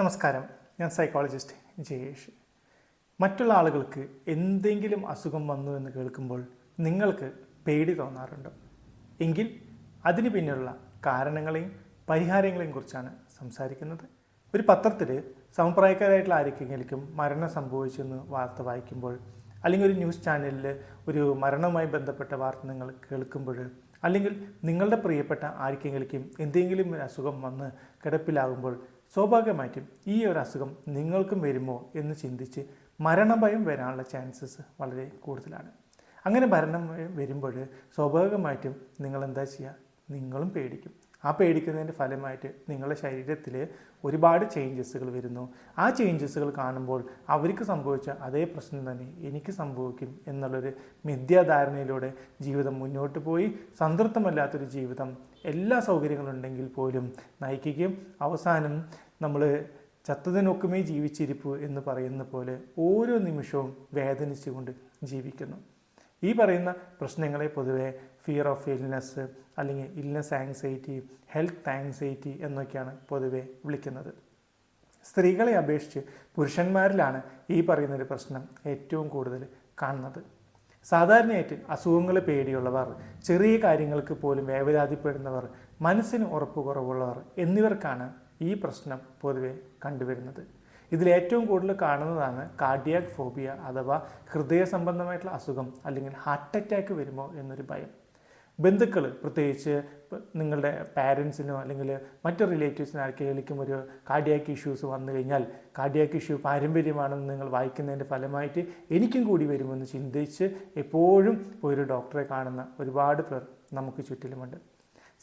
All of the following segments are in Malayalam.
നമസ്കാരം. ഞാൻ സൈക്കോളജിസ്റ്റ് ജയേഷ്. മറ്റുള്ള ആളുകൾക്ക് എന്തെങ്കിലും അസുഖം വന്നു എന്ന് കേൾക്കുമ്പോൾ നിങ്ങൾക്ക് പേടി തോന്നാറുണ്ടോ? എങ്കിൽ അതിന് പിന്നിലുള്ള കാരണങ്ങളെയും പരിഹാരങ്ങളെയും കുറിച്ചാണ് സംസാരിക്കുന്നത്. ഒരു പത്രത്തിൽ സമപ്രായക്കാരായിട്ടുള്ള ആർക്കെങ്കിലും മരണം സംഭവിച്ചെന്ന് വാർത്ത വായിക്കുമ്പോൾ അല്ലെങ്കിൽ ഒരു ന്യൂസ് ചാനലിൽ ഒരു മരണവുമായി ബന്ധപ്പെട്ട വാർത്ത നിങ്ങൾ കേൾക്കുമ്പോൾ അല്ലെങ്കിൽ നിങ്ങളുടെ പ്രിയപ്പെട്ട ആർക്കെങ്കിലും എന്തെങ്കിലും അസുഖം വന്ന് കിടപ്പിലാകുമ്പോൾ സ്വാഭാവികമായിട്ടും ഈ ഒരു അസുഖം നിങ്ങൾക്കും വരുമോ എന്ന് ചിന്തിച്ച് മരണഭയം വരാനുള്ള ചാൻസസ് വളരെ കൂടുതലാണ്. അങ്ങനെ മരണം വരുമ്പോൾ സ്വാഭാവികമായിട്ടും നിങ്ങൾ എന്താ ചെയ്യുക? നിങ്ങളും പേടിക്കും. ആ പേടിക്കുന്നതിന്റെ ഫലമായിട്ട് നിങ്ങളുടെ ശരീരത്തിൽ ഒരുപാട് ചേഞ്ചസുകൾ വരുന്നു. ആ ചേഞ്ചസുകൾ കാണുമ്പോൾ അവർക്ക് സംഭവിച്ച അതേ പ്രശ്നം തന്നെ എനിക്ക് സംഭവിക്കും എന്നുള്ളൊരു മിഥ്യാധാരണയിലൂടെ ജീവിതം മുന്നോട്ട് പോയി. സംതൃപ്തമല്ലാത്തൊരു ജീവിതം എല്ലാ സൗകര്യങ്ങളും ഉണ്ടെങ്കിൽ പോലും നയിക്കുകയും അവസാനം നമ്മൾ ചത്തതിനൊക്കുമേ ജീവിച്ചിരിപ്പു എന്ന് പറയുന്ന പോലെ ഓരോ നിമിഷവും വേദനിച്ചുകൊണ്ട് ജീവിക്കുന്നു. ഈ പറയുന്ന പ്രശ്നങ്ങളെ പൊതുവെ ഫിയർ ഓഫ് ഇൽനെസ് അല്ലെങ്കിൽ ഇൽനെസ് ആങ്സൈറ്റി ഹെൽത്ത് ആങ്സൈറ്റി എന്നൊക്കെയാണ് പൊതുവെ വിളിക്കുന്നത്. സ്ത്രീകളെ അപേക്ഷിച്ച് പുരുഷന്മാരിലാണ് ഈ പറയുന്നൊരു പ്രശ്നം ഏറ്റവും കൂടുതൽ കാണുന്നത്. സാധാരണയായിട്ട് അസുഖങ്ങൾ പേടിയുള്ളവർ ചെറിയ കാര്യങ്ങൾക്ക് പോലും വേവലാതിപ്പെടുന്നവർ മനസ്സിന് ഉറപ്പ് കുറവുള്ളവർ എന്നിവർക്കാണ് ഈ പ്രശ്നം പൊതുവെ കണ്ടുവരുന്നത്. ഇതിൽ ഏറ്റവും കൂടുതൽ കാണുന്നതാണ് കാർഡിയാക് ഫോബിയ അഥവാ ഹൃദയ സംബന്ധമായിട്ടുള്ള അസുഖം അല്ലെങ്കിൽ ഹാർട്ട് അറ്റാക്ക് വരുമോ എന്നൊരു ഭയം. ബന്ധുക്കൾ പ്രത്യേകിച്ച് നിങ്ങളുടെ പാരൻസിനോ അല്ലെങ്കിൽ മറ്റു റിലേറ്റീവ്സിനോ ആർക്കെങ്കിലും ഒരു കാർഡിയാക് ഇഷ്യൂസ് വന്നു കഴിഞ്ഞാൽ കാർഡിയാക് ഇഷ്യൂ പാരമ്പര്യമാണെന്ന് നിങ്ങൾ വായിക്കുന്നതിന്റെ ഫലമായിട്ട് എനിക്കും കൂടി വരുമെന്ന് ചിന്തിച്ച് എപ്പോഴും ഒരു ഡോക്ടറെ കാണുന്ന ഒരുപാട് പേർ നമുക്ക് ചുറ്റിലുമുണ്ട്.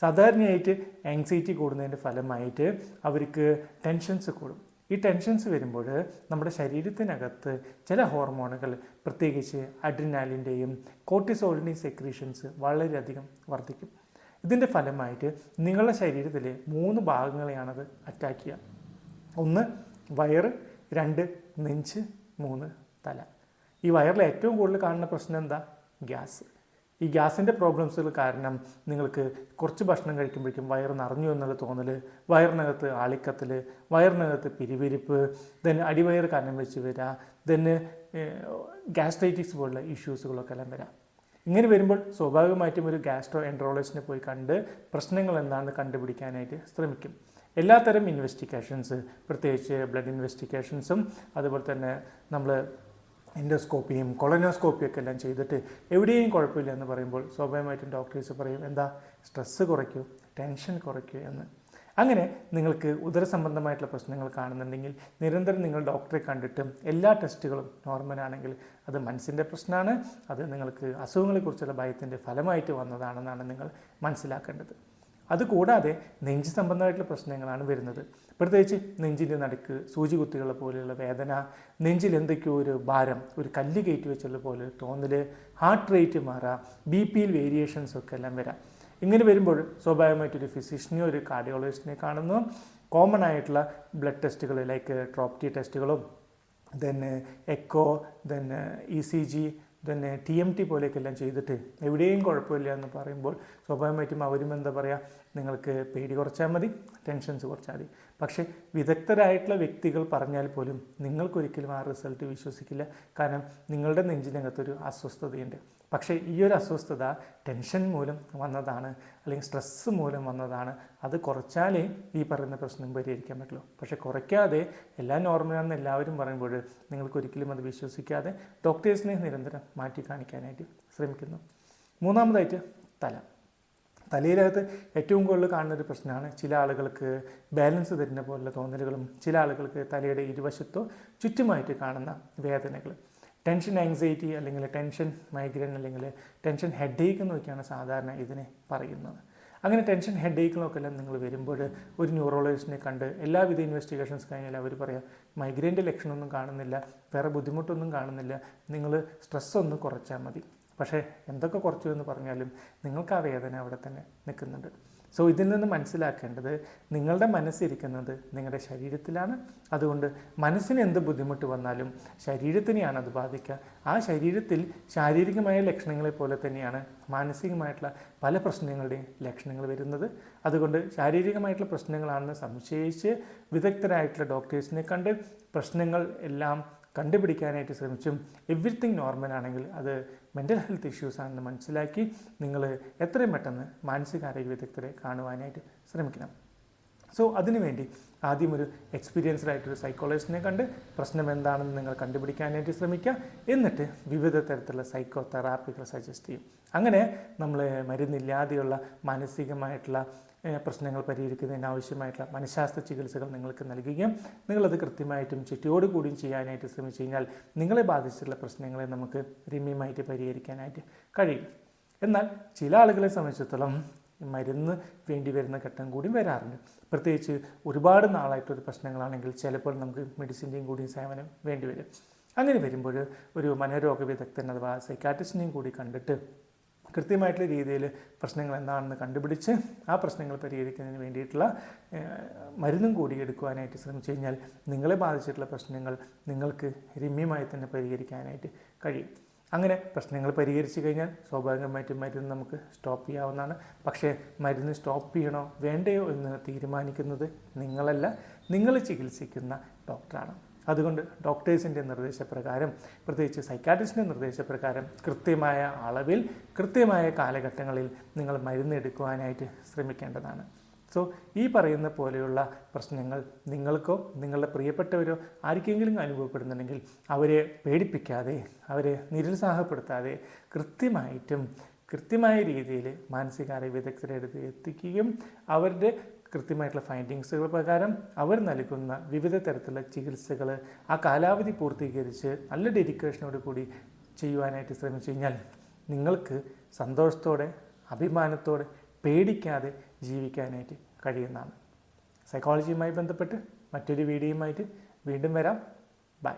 സാധാരണയായിട്ട് ആങ്സൈറ്റി കൂടുന്നതിന്റെ ഫലമായിട്ട് അവർക്ക് ടെൻഷൻസ് കൂടും. ഈ ടെൻഷൻസ് വരുമ്പോൾ നമ്മുടെ ശരീരത്തിനകത്ത് ചില ഹോർമോണുകൾ പ്രത്യേകിച്ച് അഡ്രിനാലിന്റെയും കോർട്ടിസോളിന്റെയും സെക്രീഷൻസ് വളരെയധികം വർദ്ധിക്കും. ഇതിന്റെ ഫലമായിട്ട് നിങ്ങളുടെ ശരീരത്തിലെ മൂന്ന് ഭാഗങ്ങളെയാണത് അറ്റാക്ക് ചെയ്യുക. ഒന്ന് വയറ്. രണ്ട് നെഞ്ച്. മൂന്ന് തല. ഈ വയറിൽ ഏറ്റവും കൂടുതൽ കാണുന്ന പ്രശ്നം എന്താ? ഗ്യാസ്. ഈ ഗ്യാസിന്റെ പ്രോബ്ലംസുകൾ കാരണം നിങ്ങൾക്ക് കുറച്ച് ഭക്ഷണം കഴിക്കുമ്പോഴേക്കും വയറ് നിറഞ്ഞു എന്നുള്ള തോന്നൽ വയറിനകത്ത് ആളിക്കത്തൽ വയറിനകത്ത് പിരിവിരിപ്പ് ദെൻ അടിവയർ കനം വെച്ച് വരിക ദെൻ ഗ്യാസ്ട്രൈറ്റിക്സ് പോലുള്ള ഇഷ്യൂസുകളൊക്കെ എല്ലാം വരാം. ഇങ്ങനെ വരുമ്പോൾ സ്വാഭാവികമായിട്ടും ഒരു ഗ്യാസ്ട്രോ എൻട്രോളജിസ്റ്റിനെ പോയി കണ്ട് പ്രശ്നങ്ങൾ എന്താണെന്ന് കണ്ടുപിടിക്കാനായിട്ട് ശ്രമിക്കും. എല്ലാത്തരം ഇൻവെസ്റ്റിഗേഷൻസ് പ്രത്യേകിച്ച് ബ്ലഡ് ഇൻവെസ്റ്റിഗേഷൻസും അതുപോലെ തന്നെ നമ്മൾ എൻഡോസ്കോപ്പിയും കൊളനോസ്കോപ്പിയും ഒക്കെ എല്ലാം ചെയ്തിട്ട് എവിടെയും കുഴപ്പമില്ല എന്ന് പറയുമ്പോൾ സ്വാഭാവികമായിട്ടും ഡോക്ടേഴ്സ് പറയും എന്താ സ്ട്രെസ്സ് കുറയ്ക്കൂ ടെൻഷൻ കുറയ്ക്കൂ എന്ന്. അങ്ങനെ നിങ്ങൾക്ക് ഉദര സംബന്ധമായിട്ടുള്ള പ്രശ്നങ്ങൾ കാണുന്നുണ്ടെങ്കിൽ നിരന്തരം നിങ്ങൾ ഡോക്ടറെ കണ്ടിട്ടും എല്ലാ ടെസ്റ്റുകളും നോർമൽ ആണെങ്കിൽ അത് മനസ്സിന്റെ പ്രശ്നമാണ് അത് നിങ്ങൾക്ക് അസുഖങ്ങളെക്കുറിച്ചുള്ള ഭയത്തിന്റെ ഫലമായിട്ട് വന്നതാണെന്നാണ് നിങ്ങൾ മനസ്സിലാക്കേണ്ടത്. അതുകൂടാതെ നെഞ്ച് സംബന്ധമായിട്ടുള്ള പ്രശ്നങ്ങളാണ് വരുന്നത്. പ്രത്യേകിച്ച് നെഞ്ചിന്റെ നടുക്ക് സൂചി കുത്തികളെ പോലെയുള്ള വേദന നെഞ്ചിൽ എന്തൊക്കെയോ ഒരു ഭാരം ഒരു കല്ല് കയറ്റി വെച്ചുള്ള പോലെ തോന്നൽ ഹാർട്ട് റേറ്റ് മാറാം ബി പിയിൽ വേരിയേഷൻസ് ഒക്കെ എല്ലാം വരാം. ഇങ്ങനെ വരുമ്പോൾ സ്വാഭാവികമായിട്ടൊരു ഫിസിഷ്യനെയോ ഒരു കാർഡിയോളജിസ്റ്റിനെ കാണുന്നു. കോമൺ ആയിട്ടുള്ള ബ്ലഡ് ടെസ്റ്റുകൾ ലൈക്ക് ട്രോപ്റ്റി ടെസ്റ്റുകളും then echo then E C G തന്നെ ടി എം ടി പോലെയൊക്കെ എല്ലാം ചെയ്തിട്ട് എവിടെയും കുഴപ്പമില്ല എന്ന് പറയുമ്പോൾ സ്വാഭാവികമായിട്ടും അവരും എന്താ പറയുക നിങ്ങൾക്ക് പേടി കുറച്ചാൽ മതി ടെൻഷൻസ് കുറച്ചാൽ മതി. പക്ഷേ വിദഗ്ധരായിട്ടുള്ള വ്യക്തികൾ പറഞ്ഞാൽ പോലും നിങ്ങൾക്കൊരിക്കലും ആ റിസൾട്ട് വിശ്വസിക്കില്ല. കാരണം നിങ്ങളുടെ നെഞ്ചിനകത്തൊരു അസ്വസ്ഥതയുണ്ട്. പക്ഷേ ഈ ഒരു അസ്വസ്ഥത ടെൻഷൻ മൂലം വന്നതാണ് അല്ലെങ്കിൽ സ്ട്രെസ്സ് മൂലം വന്നതാണ്. അത് കുറച്ചാലേ ഈ പറയുന്ന പ്രശ്നം പരിഹരിക്കാൻ പറ്റുള്ളൂ. പക്ഷേ കുറയ്ക്കാതെ എല്ലാം നോർമലാണെന്ന് എല്ലാവരും പറയുമ്പോൾ നിങ്ങൾക്ക് ഒരിക്കലും അത് വിശ്വസിക്കാതെ ഡോക്ടേഴ്സിനെ നിരന്തരം മാറ്റി കാണിക്കാനായിട്ട് ശ്രമിക്കുന്നു. മൂന്നാമതായിട്ട് തല. തലയിലകത്ത് ഏറ്റവും കൂടുതൽ കാണുന്ന ഒരു പ്രശ്നമാണ് ചില ആളുകൾക്ക് ബാലൻസ് തരുന്ന പോലുള്ള തോന്നലുകളും ചില ആളുകൾക്ക് തലയുടെ ഇരുവശത്തോ ചുറ്റുമായിട്ട് കാണുന്ന വേദനകൾ ടെൻഷൻ ആങ്സൈറ്റി അല്ലെങ്കിൽ ടെൻഷൻ മൈഗ്രെയിൻ അല്ലെങ്കിൽ ടെൻഷൻ ഹെഡേക്ക് എന്നൊക്കെയാണ് സാധാരണ ഇതിനെ പറയുന്നത്. അങ്ങനെ ടെൻഷൻ ഹെഡേക്കിനൊക്കെ എല്ലാം നിങ്ങൾ വരുമ്പോൾ ഒരു ന്യൂറോളജിസ്റ്റിനെ കണ്ട് എല്ലാവിധ ഇൻവെസ്റ്റിഗേഷൻസ് കഴിഞ്ഞാൽ അവർ പറയാം മൈഗ്രെയിന്റെ ലക്ഷണമൊന്നും കാണുന്നില്ല വേറെ ബുദ്ധിമുട്ടൊന്നും കാണുന്നില്ല നിങ്ങൾ സ്ട്രെസ് ഒന്ന് കുറച്ചാൽ മതി. പക്ഷേ എന്തൊക്കെ കുറച്ചു എന്ന് പറഞ്ഞാലും നിങ്ങൾക്ക് ആ വേദന അവിടെ തന്നെ നിൽക്കുന്നുണ്ട്. സോ ഇതിൽ നിന്ന് മനസ്സിലാക്കേണ്ടത് നിങ്ങളുടെ മനസ്സിരിക്കുന്നത് നിങ്ങളുടെ ശരീരത്തിലാണ്. അതുകൊണ്ട് മനസ്സിന് എന്ത് ബുദ്ധിമുട്ട് വന്നാലും ശരീരത്തിനെയാണ് അത് ബാധിക്കുക. ആ ശരീരത്തിൽ ശാരീരികമായ ലക്ഷണങ്ങളെ പോലെ തന്നെയാണ് മാനസികമായിട്ടുള്ള പല പ്രശ്നങ്ങളുടെയും ലക്ഷണങ്ങൾ വരുന്നത്. അതുകൊണ്ട് ശാരീരികമായിട്ടുള്ള പ്രശ്നങ്ങളാണെന്ന് സംശയിച്ച് വിദഗ്ധരായിട്ടുള്ള ഡോക്ടേഴ്സിനെ കണ്ട് പ്രശ്നങ്ങൾ എല്ലാം കണ്ടുപിടിക്കാനായിട്ട് ശ്രമിച്ചും എവ്രിത്തിങ് നോർമൽ ആണെങ്കിൽ അത് മെന്റൽ ഹെൽത്ത് ഇഷ്യൂസ് ആണെന്ന് മനസ്സിലാക്കി നിങ്ങൾ എത്രയും പെട്ടെന്ന് മാനസികാരോഗ്യ വിദഗ്ധരെ കാണുവാനായിട്ട് ശ്രമിക്കണം. സോ അതിനുവേണ്ടി ആദ്യം ഒരു എക്സ്പീരിയൻസ്ഡ് ആയിട്ടൊരു സൈക്കോളജിസ്റ്റിനെ കണ്ട് പ്രശ്നം എന്താണെന്ന് നിങ്ങൾ കണ്ടുപിടിക്കാനായിട്ട് ശ്രമിക്കുക. എന്നിട്ട് വിവിധ തരത്തിലുള്ള സൈക്കോ തെറാപ്പികൾ സജസ്റ്റ് ചെയ്യും. അങ്ങനെ നമ്മൾ മരുന്നില്ലാതെയുള്ള മാനസികമായിട്ടുള്ള പ്രശ്നങ്ങൾ പരിഹരിക്കുന്നതിന് ആവശ്യമായിട്ടുള്ള മനഃശാസ്ത്ര ചികിത്സകൾ നിങ്ങൾക്ക് നൽകുകയും നിങ്ങളത് കൃത്യമായിട്ടും ചുറ്റിയോടുകൂടിയും ചെയ്യാനായിട്ട് ശ്രമിച്ചു കഴിഞ്ഞാൽ നിങ്ങളെ ബാധിച്ചിട്ടുള്ള പ്രശ്നങ്ങളെ നമുക്ക് രമ്യമായിട്ട് പരിഹരിക്കാനായിട്ട് കഴിയും. എന്നാൽ ചില ആളുകളെ സംബന്ധിച്ചിടത്തോളം മരുന്ന് വേണ്ടി വരുന്ന ഘട്ടം കൂടി വരാറുണ്ട്. പ്രത്യേകിച്ച് ഒരുപാട് നാളായിട്ടൊരു പ്രശ്നങ്ങളാണെങ്കിൽ ചിലപ്പോൾ നമുക്ക് മെഡിസിന്റെയും കൂടി സേവനം വേണ്ടി വരും. അങ്ങനെ വരുമ്പോൾ ഒരു മനോരോഗ വിദഗ്ധൻ അഥവാ സൈക്കാട്രിസ്റ്റിനെയും കൂടി കണ്ടിട്ട് കൃത്യമായിട്ടുള്ള രീതിയിൽ പ്രശ്നങ്ങൾ എന്താണെന്ന് കണ്ടുപിടിച്ച് ആ പ്രശ്നങ്ങൾ പരിഹരിക്കുന്നതിന് വേണ്ടിയിട്ടുള്ള മരുന്നും കൂടി എടുക്കുവാനായിട്ട് ശ്രമിച്ചു കഴിഞ്ഞാൽ നിങ്ങളെ ബാധിച്ചിട്ടുള്ള പ്രശ്നങ്ങൾ നിങ്ങൾക്ക് രമ്യമായി തന്നെ പരിഹരിക്കാനായിട്ട് കഴിയും. അങ്ങനെ പ്രശ്നങ്ങൾ പരിഹരിച്ചു കഴിഞ്ഞാൽ സ്വാഭാവികമായിട്ടും മരുന്ന് നമുക്ക് സ്റ്റോപ്പ് ചെയ്യാവുന്നതാണ്. പക്ഷേ മരുന്ന് സ്റ്റോപ്പ് ചെയ്യണോ വേണ്ടയോ എന്ന് തീരുമാനിക്കുന്നത് നിങ്ങളല്ല. നിങ്ങൾ ചികിത്സിക്കുന്ന ഡോക്ടറാണ്. അതുകൊണ്ട് ഡോക്ടേഴ്സിന്റെ നിർദ്ദേശപ്രകാരം പ്രത്യേകിച്ച് സൈക്കാട്രിസ്റ്റിന്റെ നിർദ്ദേശപ്രകാരം കൃത്യമായ അളവിൽ കൃത്യമായ കാലഘട്ടങ്ങളിൽ നിങ്ങൾ മരുന്ന് എടുക്കുവാനായിട്ട് ശ്രമിക്കേണ്ടതാണ്. സോ ഈ പറയുന്ന പോലെയുള്ള പ്രശ്നങ്ങൾ നിങ്ങൾക്കോ നിങ്ങളുടെ പ്രിയപ്പെട്ടവരോ ആർക്കെങ്കിലും അനുഭവപ്പെടുന്നുണ്ടെങ്കിൽ അവരെ പേടിപ്പിക്കാതെ അവരെ നിരുത്സാഹപ്പെടുത്താതെ കൃത്യമായിട്ടും കൃത്യമായ രീതിയിൽ മാനസികാരോഗ്യ വിദഗ്ധരെ അടുത്ത് എത്തിക്കുകയും അവരുടെ കൃത്യമായിട്ടുള്ള ഫൈൻഡിങ്സുകൾ പ്രകാരം അവർ നൽകുന്ന വിവിധ തരത്തിലുള്ള ചികിത്സകൾ ആ കാലാവധി പൂർത്തീകരിച്ച് നല്ല ഡെഡിക്കേഷനോട് കൂടി ചെയ്യുവാനായിട്ട് ശ്രമിച്ചു കഴിഞ്ഞാൽ നിങ്ങൾക്ക് സന്തോഷത്തോടെ അഭിമാനത്തോടെ പേടിക്കാതെ ജീവിക്കാനായിട്ട് കഴിയുന്നതാണ്. സൈക്കോളജിയുമായി ബന്ധപ്പെട്ട് മറ്റൊരു വീഡിയോയുമായിട്ട് വീണ്ടും വരാം. ബൈ